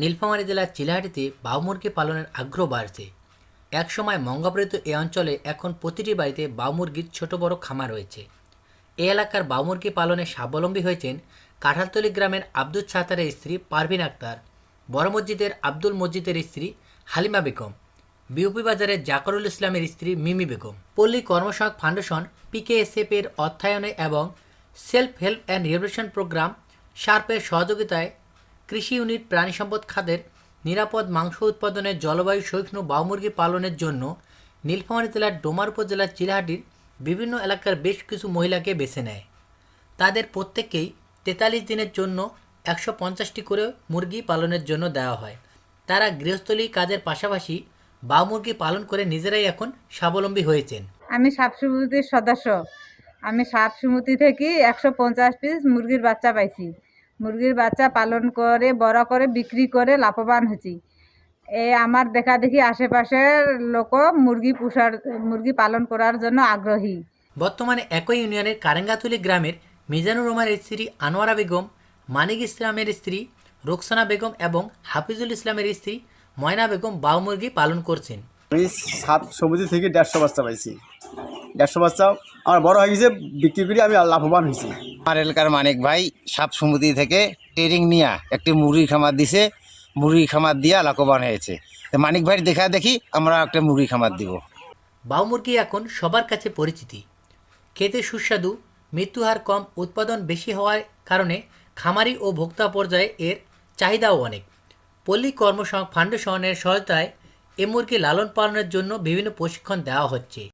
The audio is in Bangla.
নীলফামারী জেলার চিলাহাটিতে বাউমুরগি পালনের আগ্রহ বাড়ছে। একসময় মঙ্গাবৃত এ অঞ্চলে এখন প্রতিটি বাড়িতে বাউমুরগির ছোট বড় খামার রয়েছে। এ এলাকার বাউমুরগি পালনে স্বাবলম্বী হয়েছেন কাঁঠালতলি গ্রামের আব্দুল সাত্তারের স্ত্রী পারভিন আক্তার, বড় মসজিদের আব্দুল মসজিদের স্ত্রী হালিমা বেগম, বিউপি বাজারের জাকরুল ইসলামের স্ত্রী মিমি বেগম। পল্লী কর্মসহায়ক ফাউন্ডেশন, পিকেএসএফ এর অর্থায়নে এবং self help and revolution program শার্পের সহযোগিতায় কৃষি ইউনিট প্রাণী সম্পদ খাতের নিরাপদ মাংস উৎপাদনে জলবায়ু সহিষ্ণু বাউমুরগি পালনের জন্য নীলফামারী জেলার ডোমার উপজেলার চিলাহাটির বিভিন্ন এলাকার বেশ কিছু মহিলাকে বেছে নেয়। তাদের প্রত্যেককেই তেতাল্লিশ দিনের জন্য একশো পঞ্চাশটি করে মুরগি পালনের জন্য দেওয়া হয়। তারা গৃহস্থলী কাজের পাশাপাশি বাউ মুরগি পালন করে নিজেরাই এখন স্বাবলম্বী হয়েছেন। আমি সাপ সদস্য। আমি সাপ থেকে একশো পঞ্চাশ পিস মুরগির বাচ্চা পাইছি। মুরগির বাচ্চা পালন করে বড় করে বিক্রি করে লাভবান হয়েছি। এই আমার দেখা দেখি আশেপাশের লোকও মুরগি পুষার মুরগি পালন করার জন্য আগ্রহী। বর্তমানে একই ইউনিয়নের কারেঙ্গাতুলি গ্রামের মিজানুর রহমানের স্ত্রী আনোয়ারা বেগম মানিক ইসলামের স্ত্রী রোকসানা বেগম এবং হাফিজুল ইসলামের স্ত্রী ময়না বেগম বাউ মুরগি পালন করছেন। আমি সাত সবুজি থেকে দেড়শো বাচ্চা পাইছি। দেড়শো বাচ্চা আমার বড় হয়ে গেছে বিক্রি করে আমি লাভবান হয়েছি। আমার এলাকার মানিক ভাই সাপ সমুদ্রি থেকে ট্রেনিং নিয়ে একটি মুরগি খামার দিছে মুরগি খামার দিয়া লাভবান হয়েছে। তো মানিক ভাই দেখা দেখি আমরা একটা মুরগি খামার দিব। বাউ মুরগি এখন সবার কাছে পরিচিতি। খেতে সুস্বাদু মৃত্যুহার কম উৎপাদন বেশি হওয়ার কারণে খামারি ও ভোক্তা পর্যায়ে এর চাহিদাও অনেক। পল্লী কর্মসংস্থান ফাউন্ডেশনের সহায়তায় এ মুরগি লালন পালনের জন্য বিভিন্ন প্রশিক্ষণ দেওয়া হচ্ছে।